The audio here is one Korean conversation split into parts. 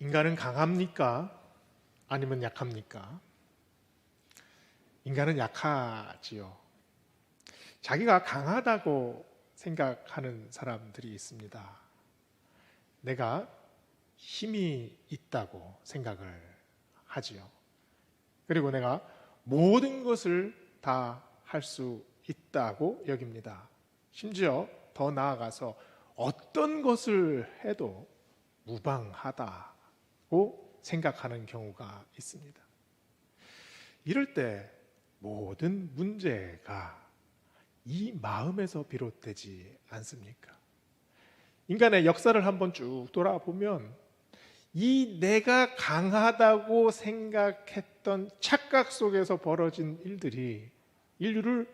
인간은 강합니까? 아니면 약합니까? 인간은 약하지요. 자기가 강하다고 생각하는 사람들이 있습니다. 내가 힘이 있다고 생각을 하지요. 그리고 내가 모든 것을 다 할 수 있다고 여깁니다. 심지어 더 나아가서 어떤 것을 해도 무방하다 고 생각하는 경우가 있습니다. 이럴 때 모든 문제가 이 마음에서 비롯되지 않습니까? 인간의 역사를 한번 쭉 돌아보면 이 내가 강하다고 생각했던 착각 속에서 벌어진 일들이 인류를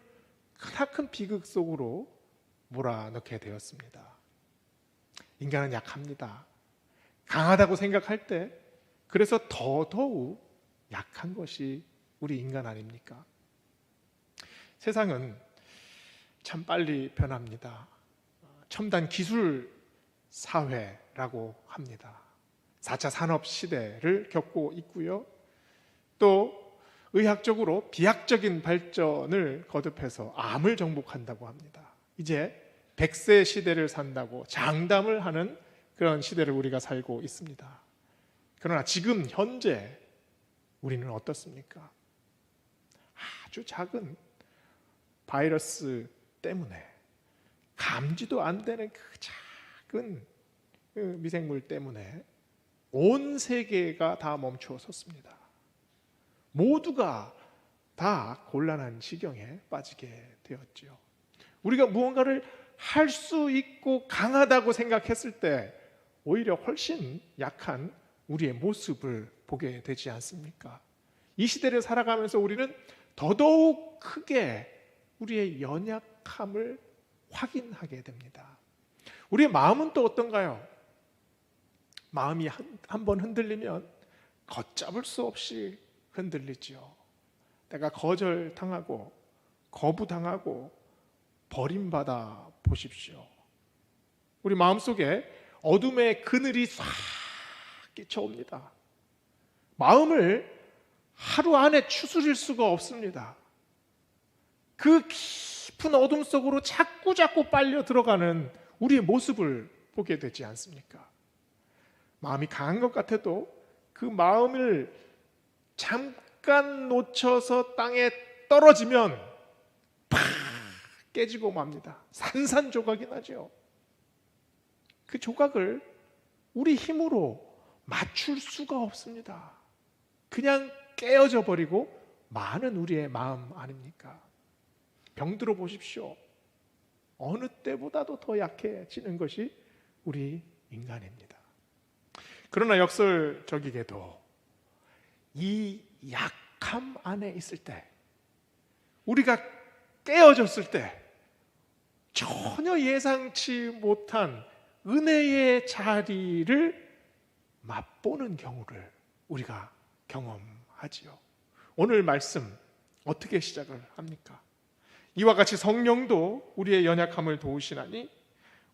크나큰 비극 속으로 몰아넣게 되었습니다. 인간은 약합니다. 강하다고 생각할 때 그래서 더더욱 약한 것이 우리 인간 아닙니까? 세상은 참 빨리 변합니다. 첨단 기술 사회라고 합니다. 4차 산업 시대를 겪고 있고요. 또 의학적으로 비약적인 발전을 거듭해서 암을 정복한다고 합니다. 이제 100세 시대를 산다고 장담을 하는 그런 시대를 우리가 살고 있습니다. 그러나 지금 현재 우리는 어떻습니까? 아주 작은 바이러스 때문에 감지도 안 되는 그 작은 그 미생물 때문에 온 세계가 다 멈추어 섰습니다. 모두가 다 곤란한 지경에 빠지게 되었죠. 우리가 무언가를 할 수 있고 강하다고 생각했을 때 오히려 훨씬 약한 우리의 모습을 보게 되지 않습니까? 이 시대를 살아가면서 우리는 더더욱 크게 우리의 연약함을 확인하게 됩니다. 우리의 마음은 또 어떤가요? 마음이 한번 흔들리면 걷잡을 수 없이 흔들리지요. 내가 거절당하고 거부당하고 버림받아 보십시오. 우리 마음속에 어둠의 그늘이 싹 끼쳐옵니다. 마음을 하루 안에 추스릴 수가 없습니다. 그 깊은 어둠 속으로 자꾸 자꾸 빨려 들어가는 우리의 모습을 보게 되지 않습니까? 마음이 강한 것 같아도 그 마음을 잠깐 놓쳐서 땅에 떨어지면 팍 깨지고 맙니다. 산산조각이 나죠. 그 조각을 우리 힘으로 맞출 수가 없습니다. 그냥 깨어져 버리고 많은 우리의 마음 아닙니까? 병들어 보십시오. 어느 때보다도 더 약해지는 것이 우리 인간입니다. 그러나 역설적이게도 이 약함 안에 있을 때, 우리가 깨어졌을 때, 전혀 예상치 못한 은혜의 자리를 맛보는 경우를 우리가 경험하지요. 오늘 말씀 어떻게 시작을 합니까? 이와 같이 성령도 우리의 연약함을 도우시나니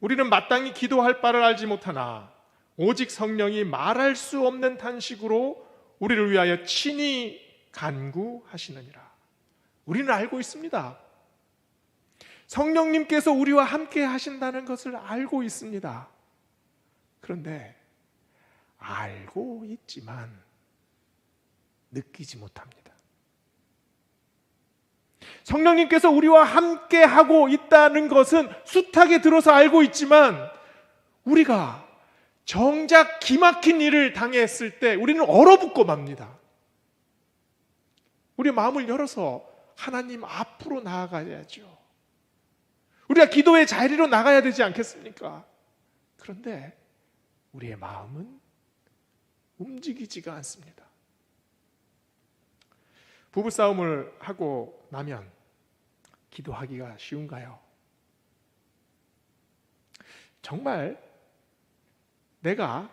우리는 마땅히 기도할 바를 알지 못하나 오직 성령이 말할 수 없는 탄식으로 우리를 위하여 친히 간구하시느니라. 우리는 알고 있습니다. 성령님께서 우리와 함께 하신다는 것을 알고 있습니다. 그런데 알고 있지만 느끼지 못합니다. 성령님께서 우리와 함께 하고 있다는 것은 숱하게 들어서 알고 있지만 우리가 정작 기막힌 일을 당했을 때 우리는 얼어붙고 맙니다. 우리 마음을 열어서 하나님 앞으로 나아가야죠. 우리가 기도의 자리로 나가야 되지 않겠습니까? 그런데 우리의 마음은 움직이지가 않습니다. 부부싸움을 하고 나면 기도하기가 쉬운가요? 정말 내가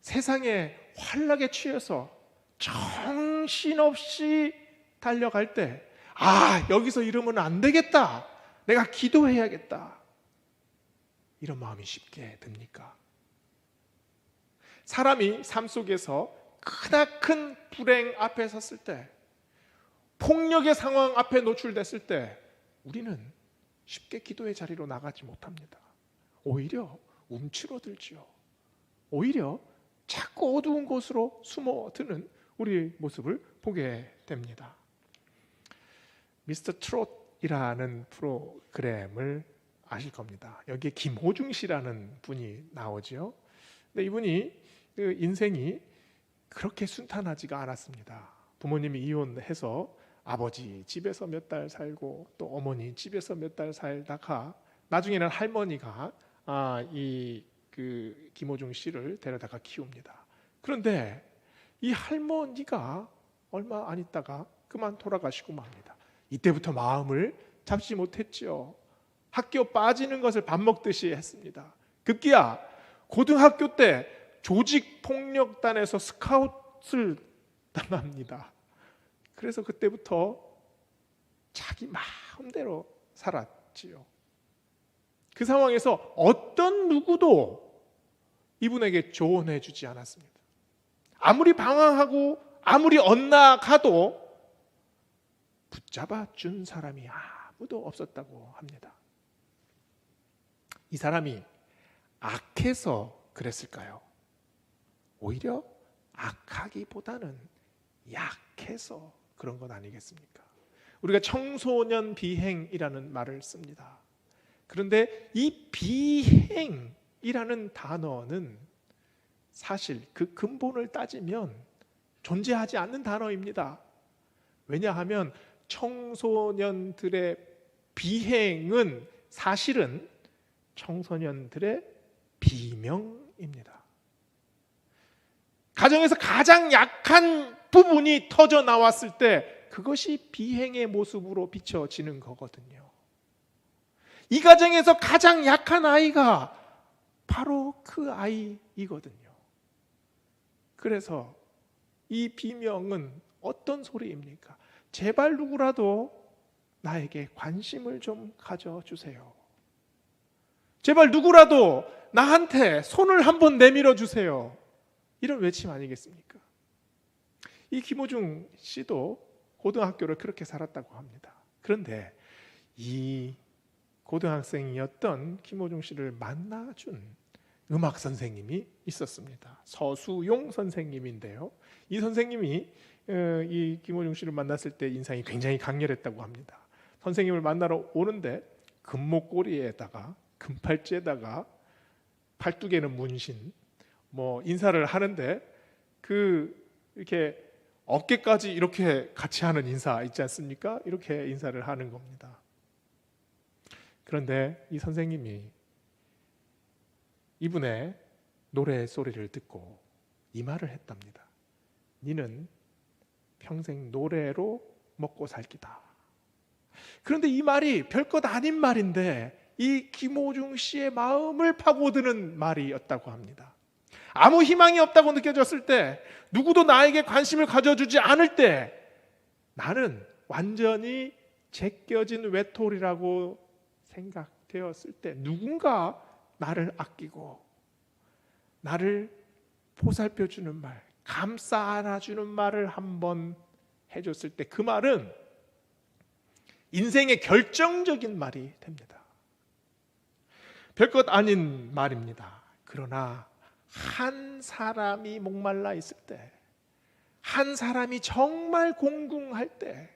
세상에 환락에 취해서 정신없이 달려갈 때, 아, 여기서 이러면 안 되겠다. 내가 기도해야겠다. 이런 마음이 쉽게 듭니까? 사람이 삶 속에서 크나큰 불행 앞에 섰을 때, 폭력의 상황 앞에 노출됐을 때, 우리는 쉽게 기도의 자리로 나가지 못합니다. 오히려 움츠러들지요. 오히려 자꾸 어두운 곳으로 숨어드는 우리의 모습을 보게 됩니다. 미스터 트롯 이라는 프로그램을 아실 겁니다. 여기에 김호중 씨라는 분이 나오죠. 근데 이분이 그 인생이 그렇게 순탄하지가 않았습니다. 부모님이 이혼해서 아버지 집에서 몇 달 살고 또 어머니 집에서 몇 달 살다가 나중에는 할머니가 아, 이 그 김호중 씨를 데려다가 키웁니다. 그런데 이 할머니가 얼마 안 있다가 그만 돌아가시고 맙니다. 이때부터 마음을 잡지 못했죠. 학교 빠지는 것을 밥 먹듯이 했습니다. 급기야 고등학교 때 조직 폭력단에서 스카웃을 당합니다. 그래서 그때부터 자기 마음대로 살았지요. 그 상황에서 어떤 누구도 이분에게 조언해 주지 않았습니다. 아무리 방황하고 아무리 엇나가도 붙잡아 준 사람이 아무도 없었다고 합니다. 이 사람이 악해서 그랬을까요? 오히려 악하기보다는 약해서 그런 것 아니겠습니까? 우리가 청소년 비행이라는 말을 씁니다. 그런데 이 비행이라는 단어는 사실 그 근본을 따지면 존재하지 않는 단어입니다. 왜냐하면 청소년들의 비행은 사실은 청소년들의 비명입니다. 가정에서 가장 약한 부분이 터져 나왔을 때 그것이 비행의 모습으로 비춰지는 거거든요. 이 가정에서 가장 약한 아이가 바로 그 아이이거든요. 그래서 이 비명은 어떤 소리입니까? 제발 누구라도 나에게 관심을 좀 가져주세요. 제발 누구라도 나한테 손을 한번 내밀어 주세요. 이런 외침 아니겠습니까? 이 김호중 씨도 고등학교를 그렇게 살았다고 합니다. 그런데 이 고등학생이었던 김호중 씨를 만나준 음악 선생님이 있었습니다. 서수용 선생님인데요. 이 선생님이 어, 이 김호중 씨를 만났을 때 인상이 굉장히 강렬했다고 합니다. 선생님을 만나러 오는데 금목걸이에다가 금팔찌에다가 팔뚝에는 문신, 뭐 인사를 하는데 그 이렇게 어깨까지 이렇게 같이 하는 인사 있지 않습니까? 이렇게 인사를 하는 겁니다. 그런데 이 선생님이 이분의 노래 소리를 듣고 이 말을 했답니다. 니는 평생 노래로 먹고 살 기다. 그런데 이 말이 별것 아닌 말인데 이 김호중 씨의 마음을 파고드는 말이었다고 합니다. 아무 희망이 없다고 느껴졌을 때, 누구도 나에게 관심을 가져주지 않을 때, 나는 완전히 제껴진 외톨이라고 생각되었을 때, 누군가 나를 아끼고, 나를 보살펴 주는 말, 감싸 안아주는 말을 한번 해줬을 때, 그 말은 인생의 결정적인 말이 됩니다. 별것 아닌 말입니다. 그러나 한 사람이 목말라 있을 때, 한 사람이 정말 공궁할 때,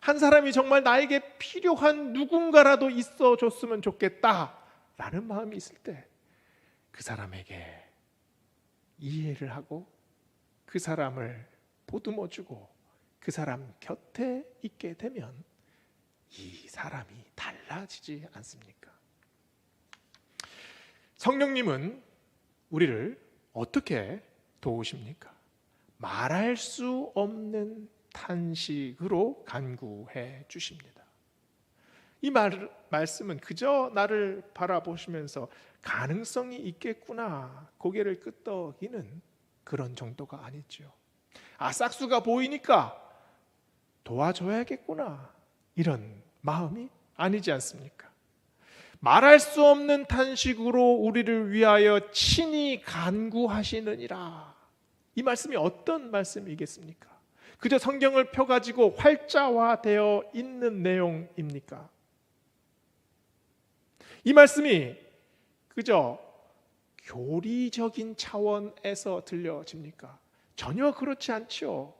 한 사람이 정말 나에게 필요한 누군가라도 있어 줬으면 좋겠다. 라는 마음이 있을 때, 그 사람에게 이해를 하고, 그 사람을 보듬어 주고, 그 사람 곁에 있게 되면, 이 사람이 달라지지 않습니까? 성령님은 우리를 어떻게 도우십니까? 말할 수 없는 탄식으로 간구해 주십니다. 이 말, 말씀은 그저 나를 바라보시면서 가능성이 있겠구나 고개를 끄덕이는 그런 정도가 아니죠. 아, 싹수가 보이니까 도와줘야겠구나 이런 마음이 아니지 않습니까? 말할 수 없는 탄식으로 우리를 위하여 친히 간구하시느니라. 이 말씀이 어떤 말씀이겠습니까? 그저 성경을 펴가지고 활자화되어 있는 내용입니까? 이 말씀이 그저 교리적인 차원에서 들려집니까? 전혀 그렇지 않죠.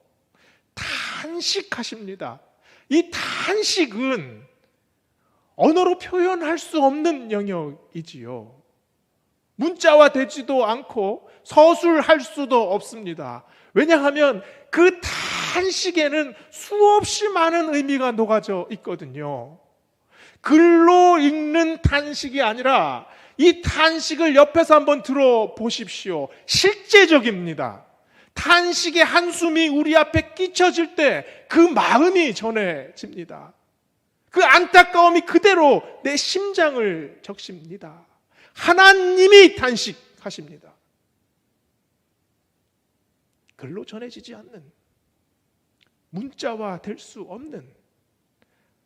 탄식하십니다. 이 탄식은 언어로 표현할 수 없는 영역이지요. 문자화 되지도 않고 서술할 수도 없습니다. 왜냐하면 그 탄식에는 수없이 많은 의미가 녹아져 있거든요. 글로 읽는 탄식이 아니라 이 탄식을 옆에서 한번 들어보십시오. 실제적입니다. 탄식의 한숨이 우리 앞에 끼쳐질 때 그 마음이 전해집니다. 그 안타까움이 그대로 내 심장을 적십니다. 하나님이 탄식하십니다. 글로 전해지지 않는 문자화 될 수 없는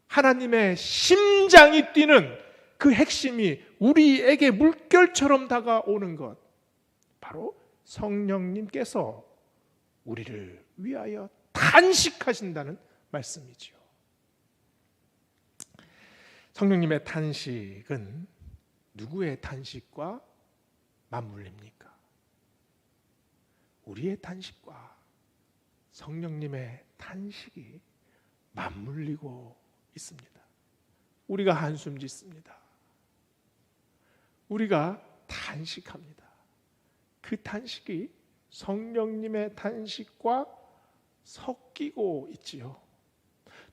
하나님의 심장이 뛰는 그 핵심이 우리에게 물결처럼 다가오는 것. 바로 성령님께서 우리를 위하여 탄식하신다는 말씀이지요. 성령님의 탄식은 누구의 탄식과 맞물립니까? 우리의 탄식과 성령님의 탄식이 맞물리고 있습니다. 우리가 한숨 짓습니다. 우리가 탄식합니다. 그 탄식이 성령님의 탄식과 섞이고 있지요.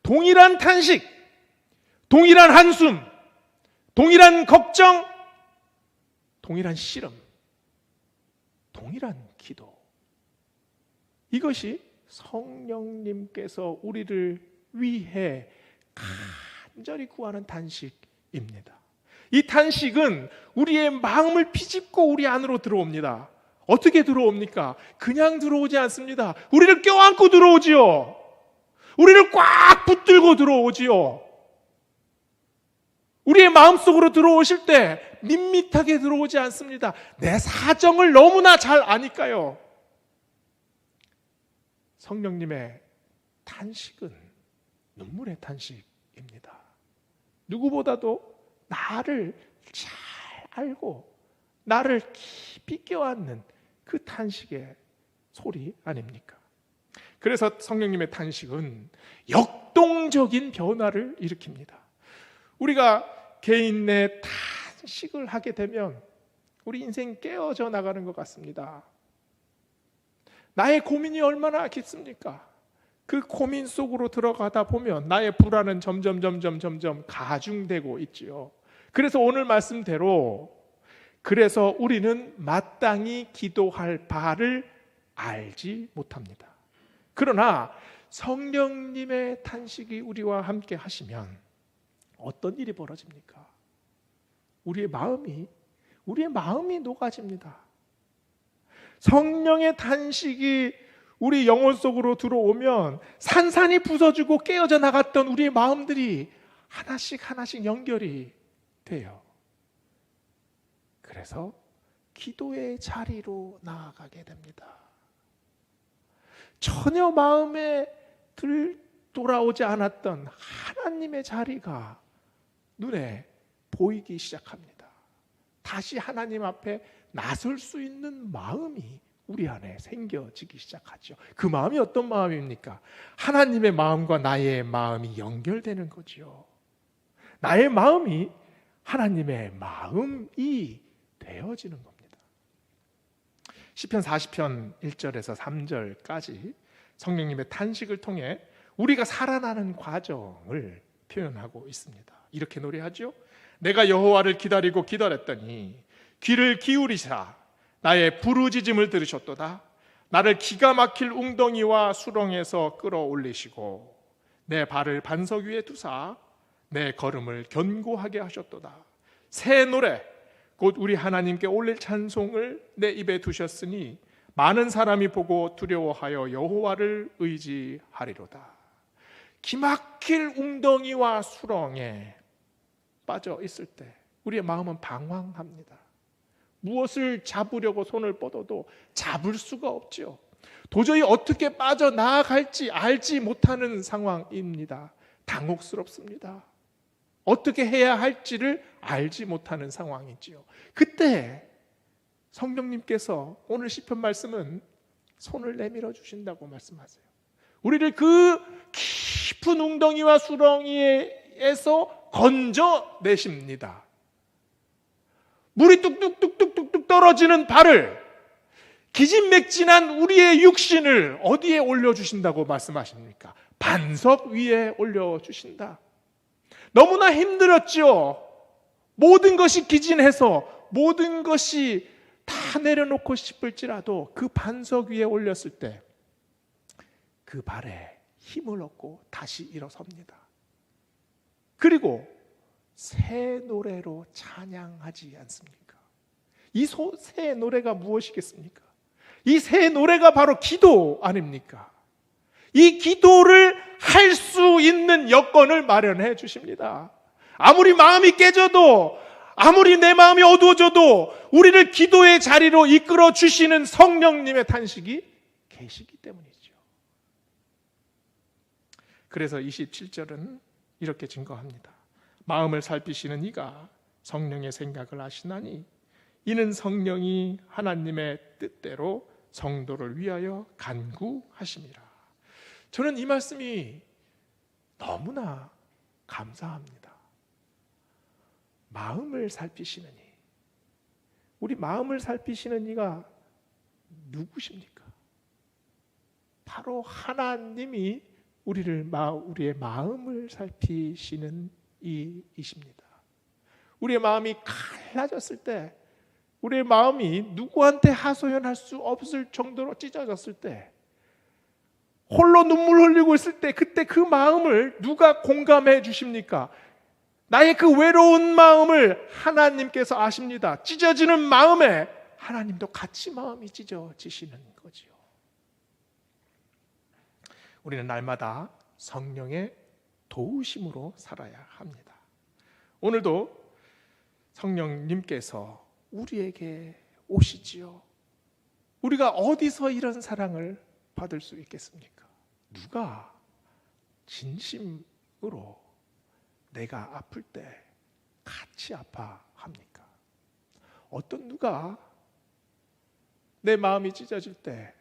동일한 탄식, 동일한 한숨, 동일한 걱정, 동일한 실험, 동일한 기도. 이것이 성령님께서 우리를 위해 간절히 구하는 탄식입니다. 이 탄식은 우리의 마음을 비집고 우리 안으로 들어옵니다. 어떻게 들어옵니까? 그냥 들어오지 않습니다. 우리를 껴안고 들어오지요. 우리를 꽉 붙들고 들어오지요. 우리의 마음속으로 들어오실 때 밋밋하게 들어오지 않습니다. 내 사정을 너무나 잘 아니까요. 성령님의 탄식은 눈물의 탄식입니다. 누구보다도 나를 잘 알고 나를 깊이 껴안는 그 탄식의 소리 아닙니까? 그래서 성령님의 탄식은 역동적인 변화를 일으킵니다. 우리가 개인 내 탄식을 하게 되면 우리 인생 깨어져 나가는 것 같습니다. 나의 고민이 얼마나 깊습니까? 그 고민 속으로 들어가다 보면 나의 불안은 점점 점점 점점 가중되고 있지요. 그래서 오늘 말씀대로 그래서 우리는 마땅히 기도할 바를 알지 못합니다. 그러나 성령님의 탄식이 우리와 함께 하시면 어떤 일이 벌어집니까? 우리의 마음이 우리의 마음이 녹아집니다. 성령의 탄식이 우리 영혼 속으로 들어오면 산산이 부서지고 깨어져 나갔던 우리의 마음들이 하나씩 하나씩 연결이 돼요. 그래서 기도의 자리로 나아가게 됩니다. 전혀 마음에 들 돌아오지 않았던 하나님의 자리가 눈에 보이기 시작합니다. 다시 하나님 앞에 나설 수 있는 마음이 우리 안에 생겨지기 시작하죠. 그 마음이 어떤 마음입니까? 하나님의 마음과 나의 마음이 연결되는 거죠. 나의 마음이 하나님의 마음이 되어지는 겁니다. 시편 40편 1절에서 3절까지 성령님의 탄식을 통해 우리가 살아나는 과정을 표현하고 있습니다. 이렇게 노래하죠. 내가 여호와를 기다리고 기다렸더니 귀를 기울이사 나의 부르짖음을 들으셨도다. 나를 기가 막힐 웅덩이와 수렁에서 끌어올리시고 내 발을 반석 위에 두사 내 걸음을 견고하게 하셨도다. 새 노래 곧 우리 하나님께 올릴 찬송을 내 입에 두셨으니 많은 사람이 보고 두려워하여 여호와를 의지하리로다. 기막힐 웅덩이와 수렁에 빠져 있을 때 우리의 마음은 방황합니다. 무엇을 잡으려고 손을 뻗어도 잡을 수가 없죠. 도저히 어떻게 빠져나갈지 알지 못하는 상황입니다. 당혹스럽습니다. 어떻게 해야 할지를 알지 못하는 상황이지요. 그때 성령님께서 오늘 시편 말씀은 손을 내밀어 주신다고 말씀하세요. 우리를 그 깊은 웅덩이와 수렁이에서 건져 내십니다. 물이 뚝뚝뚝뚝뚝뚝 떨어지는 발을 기진맥진한 우리의 육신을 어디에 올려주신다고 말씀하십니까? 반석 위에 올려주신다. 너무나 힘들었죠. 모든 것이 기진해서 모든 것이 다 내려놓고 싶을지라도 그 반석 위에 올렸을 때 그 발에 힘을 얻고 다시 일어섭니다. 그리고 새 노래로 찬양하지 않습니까? 이 새 노래가 무엇이겠습니까? 이 새 노래가 바로 기도 아닙니까? 이 기도를 할 수 있는 여건을 마련해 주십니다. 아무리 마음이 깨져도 아무리 내 마음이 어두워져도 우리를 기도의 자리로 이끌어 주시는 성령님의 탄식이 계시기 때문이죠. 그래서 27절은 이렇게 증거합니다. 마음을 살피시는 이가 성령의 생각을 아시나니 이는 성령이 하나님의 뜻대로 성도를 위하여 간구하심이라. 저는 이 말씀이 너무나 감사합니다. 마음을 살피시는 이. 우리 마음을 살피시는 이가 누구십니까? 바로 하나님이 우리를 우리의 마음을 살피시는 이이십니다. 우리의 마음이 갈라졌을 때, 우리의 마음이 누구한테 하소연할 수 없을 정도로 찢어졌을 때, 홀로 눈물 흘리고 있을 때, 그때 그 마음을 누가 공감해 주십니까? 나의 그 외로운 마음을 하나님께서 아십니다. 찢어지는 마음에 하나님도 같이 마음이 찢어지시는 거지요. 우리는 날마다 성령의 도우심으로 살아야 합니다. 오늘도 성령님께서 우리에게 오시지요. 우리가 어디서 이런 사랑을 받을 수 있겠습니까? 누가 진심으로 내가 아플 때 같이 아파합니까? 어떤 누가 내 마음이 찢어질 때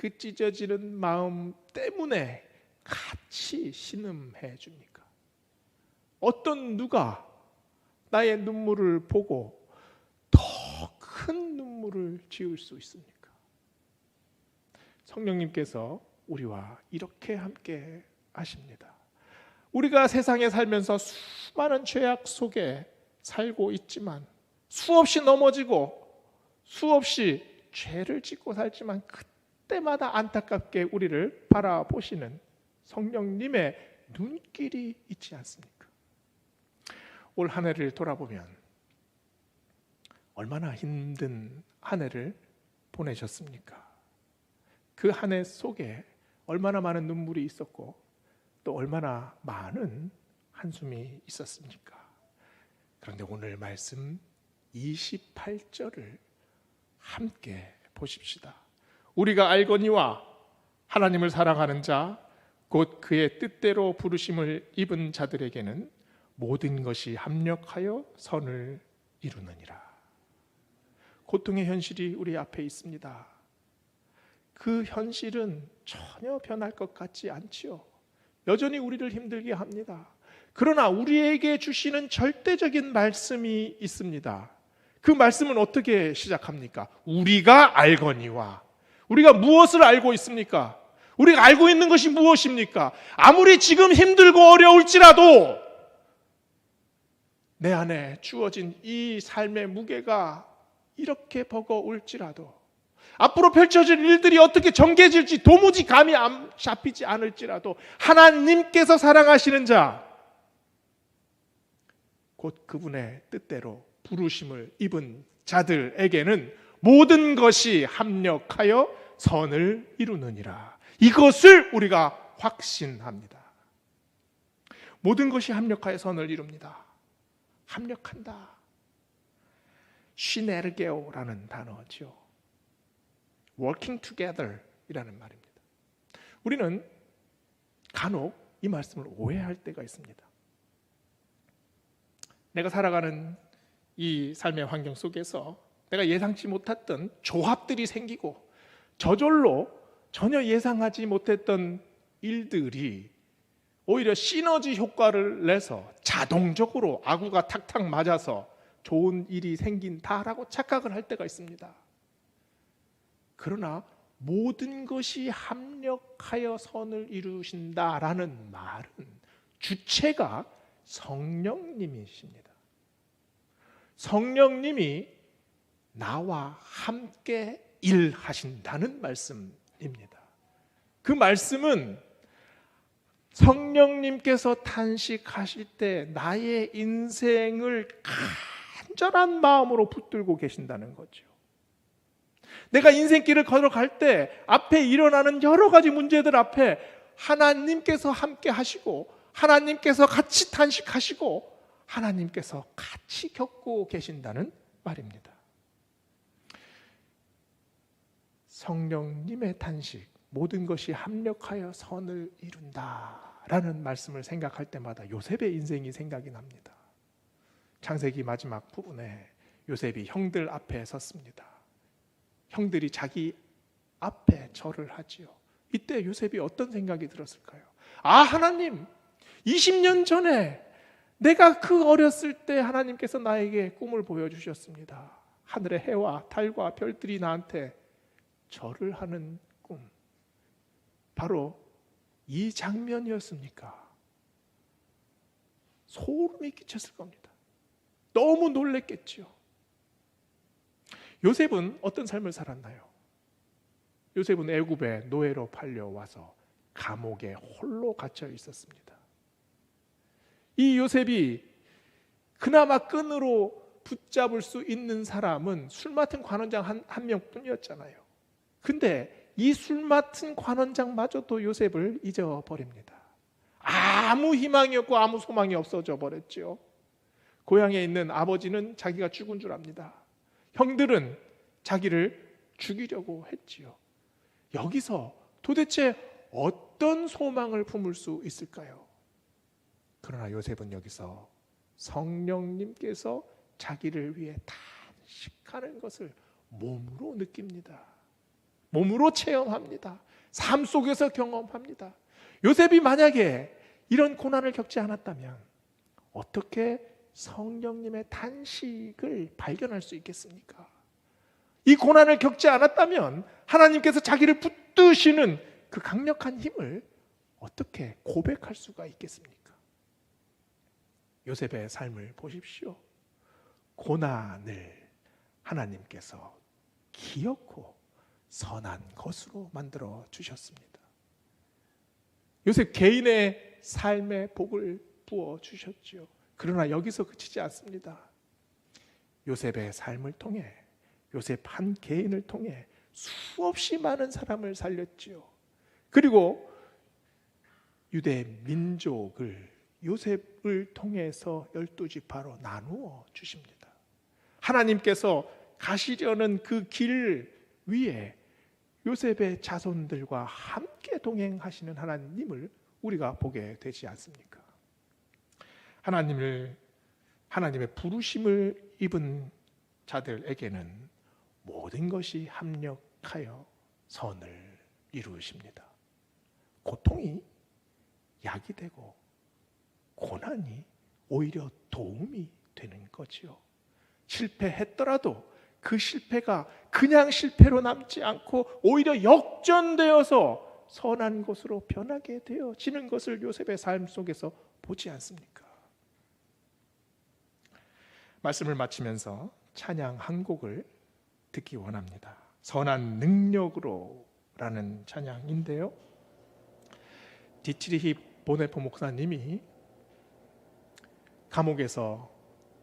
그 찢어지는 마음 때문에 같이 신음해 줍니까? 어떤 누가 나의 눈물을 보고 더 큰 눈물을 지을 수 있습니까? 성령님께서 우리와 이렇게 함께 하십니다. 우리가 세상에 살면서 수많은 죄악 속에 살고 있지만 수없이 넘어지고 수없이 죄를 짓고 살지만 그때마다 안타깝게 우리를 바라보시는 성령님의 눈길이 있지 않습니까? 올 한 해를 돌아보면 얼마나 힘든 한 해를 보내셨습니까? 그 한 해 속에 얼마나 많은 눈물이 있었고 또 얼마나 많은 한숨이 있었습니까? 그런데 오늘 말씀 28절을 함께 보십시다. 우리가 알거니와 하나님을 사랑하는 자, 곧 그의 뜻대로 부르심을 입은 자들에게는 모든 것이 합력하여 선을 이루느니라. 고통의 현실이 우리 앞에 있습니다. 그 현실은 전혀 변할 것 같지 않지요. 여전히 우리를 힘들게 합니다. 그러나 우리에게 주시는 절대적인 말씀이 있습니다. 그 말씀은 어떻게 시작합니까? 우리가 알거니와 우리가 무엇을 알고 있습니까? 우리가 알고 있는 것이 무엇입니까? 아무리 지금 힘들고 어려울지라도 내 안에 주어진 이 삶의 무게가 이렇게 버거울지라도 앞으로 펼쳐질 일들이 어떻게 정개질지 도무지 감이 안 잡히지 않을지라도 하나님께서 사랑하시는 자, 곧 그분의 뜻대로 부르심을 입은 자들에게는 모든 것이 합력하여 선을 이루느니라. 이것을 우리가 확신합니다. 모든 것이 합력하여 선을 이룹니다. 합력한다. 시네르게오라는 단어죠. working together이라는 말입니다. 우리는 간혹 이 말씀을 오해할 때가 있습니다. 내가 살아가는 이 삶의 환경 속에서 내가 예상치 못했던 조합들이 생기고 저절로 전혀 예상하지 못했던 일들이 오히려 시너지 효과를 내서 자동적으로 아구가 탁탁 맞아서 좋은 일이 생긴다라고 착각을 할 때가 있습니다. 그러나 모든 것이 합력하여 선을 이루신다라는 말은 주체가 성령님이십니다. 성령님이 나와 함께 일하신다는 말씀 입니다. 그 말씀은 성령님께서 탄식하실 때 나의 인생을 간절한 마음으로 붙들고 계신다는 거죠. 내가 인생길을 걸어갈 때 앞에 일어나는 여러 가지 문제들 앞에 하나님께서 함께 하시고 하나님께서 같이 탄식하시고 하나님께서 같이 겪고 계신다는 말입니다. 성령님의 탄식, 모든 것이 합력하여 선을 이룬다라는 말씀을 생각할 때마다 요셉의 인생이 생각이 납니다. 창세기 마지막 부분에 요셉이 형들 앞에 섰습니다. 형들이 자기 앞에 절을 하지요. 이때 요셉이 어떤 생각이 들었을까요? 아, 하나님, 20년 전에 내가 그 어렸을 때 하나님께서 나에게 꿈을 보여주셨습니다. 하늘의 해와 달과 별들이 나한테 절을 하는 꿈. 바로 이 장면이었습니까? 소름이 끼쳤을 겁니다. 너무 놀랬겠죠. 요셉은 어떤 삶을 살았나요? 요셉은 애굽에 노예로 팔려와서 감옥에 홀로 갇혀 있었습니다. 이 요셉이 그나마 끈으로 붙잡을 수 있는 사람은 술 맡은 관원장 한, 한 명뿐이었잖아요. 근데 이 술 맡은 관원장마저도 요셉을 잊어버립니다. 아무 희망이 없고 아무 소망이 없어져 버렸죠. 고향에 있는 아버지는 자기가 죽은 줄 압니다. 형들은 자기를 죽이려고 했지요. 여기서 도대체 어떤 소망을 품을 수 있을까요? 그러나 요셉은 여기서 성령님께서 자기를 위해 탄식하는 것을 몸으로 느낍니다. 몸으로 체험합니다. 삶 속에서 경험합니다. 요셉이 만약에 이런 고난을 겪지 않았다면 어떻게 성령님의 탄식을 발견할 수 있겠습니까? 이 고난을 겪지 않았다면 하나님께서 자기를 붙드시는 그 강력한 힘을 어떻게 고백할 수가 있겠습니까? 요셉의 삶을 보십시오. 고난을 하나님께서 기어코 선한 것으로 만들어 주셨습니다. 요셉 개인의 삶의 복을 부어 주셨지요. 그러나 여기서 그치지 않습니다. 요셉의 삶을 통해 요셉 한 개인을 통해 수없이 많은 사람을 살렸지요. 그리고 유대 민족을 요셉을 통해서 열두 지파로 나누어 주십니다. 하나님께서 가시려는 그 길 위에 요셉의 자손들과 함께 동행하시는 하나님을 우리가 보게 되지 않습니까? 하나님을 하나님의 부르심을 입은 자들에게는 모든 것이 합력하여 선을 이루십니다. 고통이 약이 되고 고난이 오히려 도움이 되는 거지요. 실패했더라도 그 실패가 그냥 실패로 남지 않고 오히려 역전되어서 선한 것으로 변하게 되어지는 것을 요셉의 삶 속에서 보지 않습니까? 말씀을 마치면서 찬양 한 곡을 듣기 원합니다. 선한 능력으로라는 찬양인데요. 디치리히 보네포 목사님이 감옥에서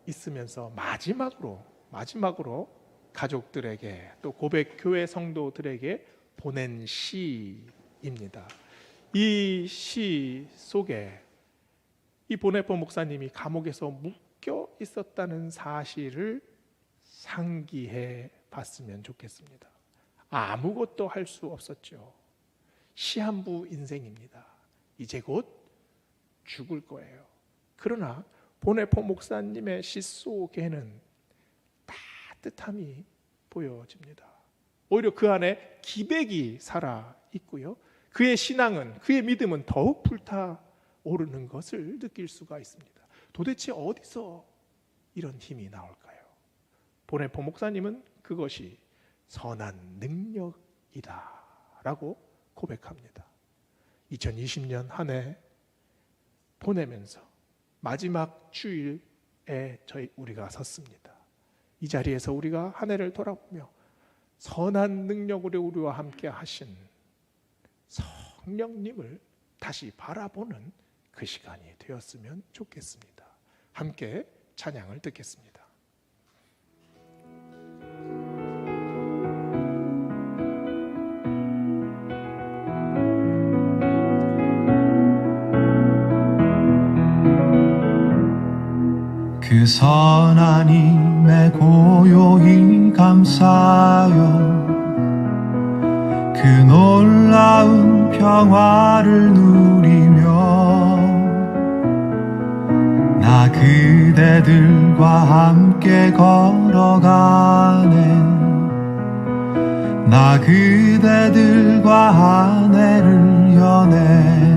있으면서 마지막으로 마지막으로 가족들에게 또 고백 교회 성도들에게 보낸 시입니다. 이 시 속에 이 보네포 목사님이 감옥에서 묶여 있었다는 사실을 상기해 봤으면 좋겠습니다. 아무것도 할 수 없었죠. 시한부 인생입니다. 이제 곧 죽을 거예요. 그러나 보네포 목사님의 시 속에는 따뜻함이 보여집니다. 오히려 그 안에 기백이 살아 있고요. 그의 신앙은 그의 믿음은 더욱 불타 오르는 것을 느낄 수가 있습니다. 도대체 어디서 이런 힘이 나올까요? 보네포 목사님은 그것이 선한 능력이다 라고 고백합니다. 2020년 한 해 보내면서 마지막 주일에 저희 우리가 섰습니다. 이 자리에서 우리가 한 해를 돌아보며 선한 능력으로 우리와 함께 하신 성령님을 다시 바라보는 그 시간이 되었으면 좋겠습니다. 함께 찬양을 듣겠습니다. 그 힘에 고요히 감사요 그 놀라운 평화를 누리며 나 그대들과 함께 걸어가네. 나 그대들과 한 해를 여네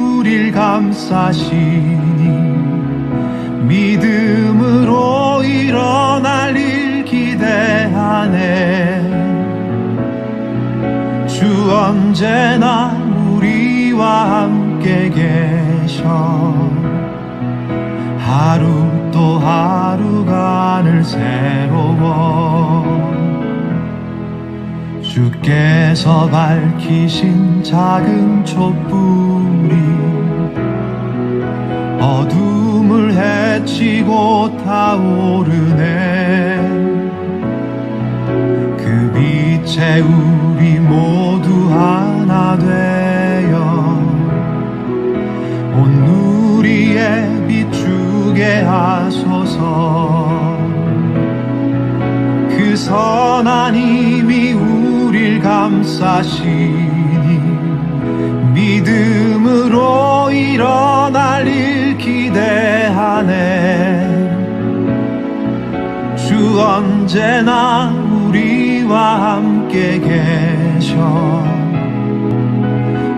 릴 감싸시니 믿음으로 일어날 일 기대하네. 주 언제나 우리와 함께 계셔. 하루 또 하루가 늘 새로워. 주께서 밝히신 작은 촛불 타오르네. 그 빛에 우리 모두 하나 되어 온 누리에 비추게 하소서. 그 선한 힘이 우릴 감싸시니 믿음으로 일어날 일 기대하네 주 언제나 우리와 함께 계셔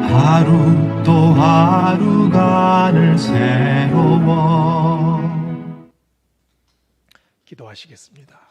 하루 또 하루가 늘 새로워 기도하시겠습니다.